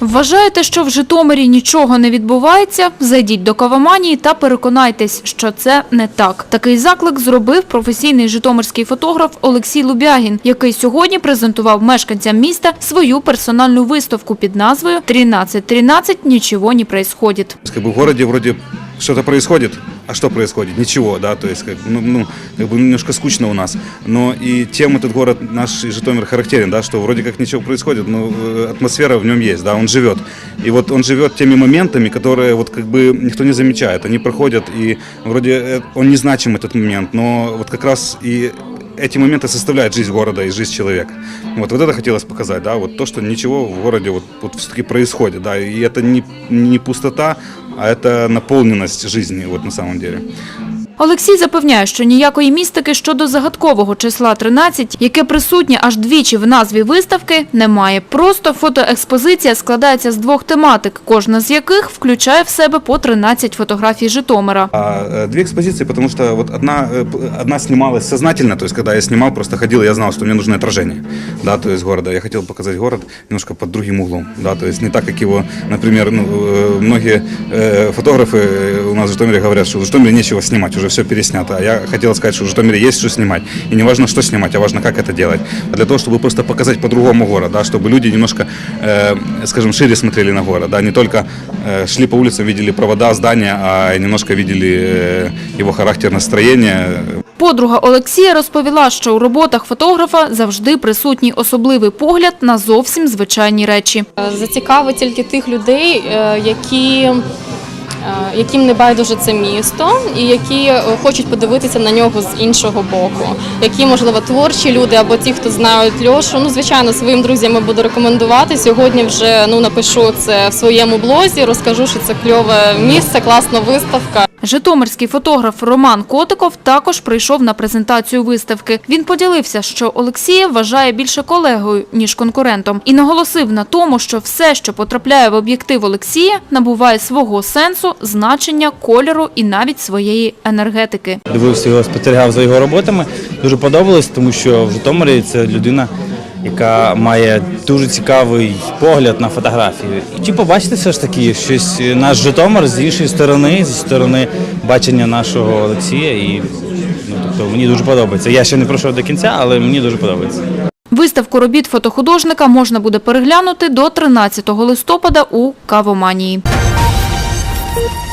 Вважаєте, що в Житомирі нічого не відбувається? Зайдіть до кавоманії та переконайтесь, що це не так. Такий заклик зробив професійний житомирський фотограф Олексій Лубягін, який сьогодні презентував мешканцям міста свою персональну виставку під назвою «13.13. Нічого не происходит». В городе вроде что-то происходит, а что происходит? Ничего, да, то есть как, ну, ну, как бы немножко скучно у нас. Но и тем этот город наш и Житомир характерен, да, что вроде как ничего происходит, но э, атмосфера в нем есть, да, он живет. И вот он живет теми моментами, которые вот как бы никто не замечает, они проходят, и вроде э, он незначим этот момент, но вот как раз и эти моменты составляют жизнь города и жизнь человека. Вот, вот это хотелось показать, да, вот то, что ничего в городе вот, вот все-таки происходит, да, и это не, не пустота, а это наполненность жизни, вот на самом деле. Олексій запевняє, що ніякої містики щодо загадкового числа 13, яке присутнє аж двічі в назві виставки, немає. Просто фотоекспозиція складається з двох тематик, кожна з яких включає в себе по 13 фотографій Житомира. А э, две экспозиции, потому что вот одна, э, п- одна снималась сознательно, то есть когда я снимал, просто ходил, я знал, что мне нужно отражение, да, то есть города. Я хотел показать город немножко под другим углом, да, то есть не так, как его, например, ну, э, многие э, фотографы э, у нас в Житомире говорят, что в Житомире нечего снимать, уже все переснято. А я хотел сказать, что в Житомире есть что снимать, и не важно, что снимать, а важно, как это делать. А для того, чтобы просто показать по-другому город, да, чтобы люди немножко, э, скажем, шире смотрели на город, да, не только э, шли по улицам, видели провода, здания, а немножко видели э, его характер, настроение. Подруга Олексія розповіла, що у роботах фотографа завжди присутній особливий погляд на зовсім звичайні речі. зацікавить тільки тих людей, е, які, е, яким не байдуже це місто, і які е, хочуть подивитися на нього з іншого боку. Які, можливо, творчі люди або ті, хто знають Льошу. Ну, звичайно, своїм друзям я буду рекомендувати. Сьогодні вже ну напишу це в своєму блозі, розкажу, що це кльове місце, класна виставка. Житомирський фотограф Роман Котиков також прийшов на презентацію виставки. Він поділився, що Олексія вважає більше колегою, ніж конкурентом, і наголосив на тому, що все, що потрапляє в об'єктив Олексія, набуває свого сенсу, значення, кольору і навіть своєї енергетики. дивився його, спостерігав за його роботами. Дуже подобалось, тому що в Житомирі це людина, яка має дуже цікавий погляд на фотографію. І чи побачити все ж таки щось е, наш Житомир з іншої сторони, зі сторони бачення нашого Олексія. І ну, тобто мені дуже подобається. Я ще не пройшов до кінця, але мені дуже подобається. Виставку робіт фотохудожника можна буде переглянути до 13 листопада у Кавоманії. Thank you.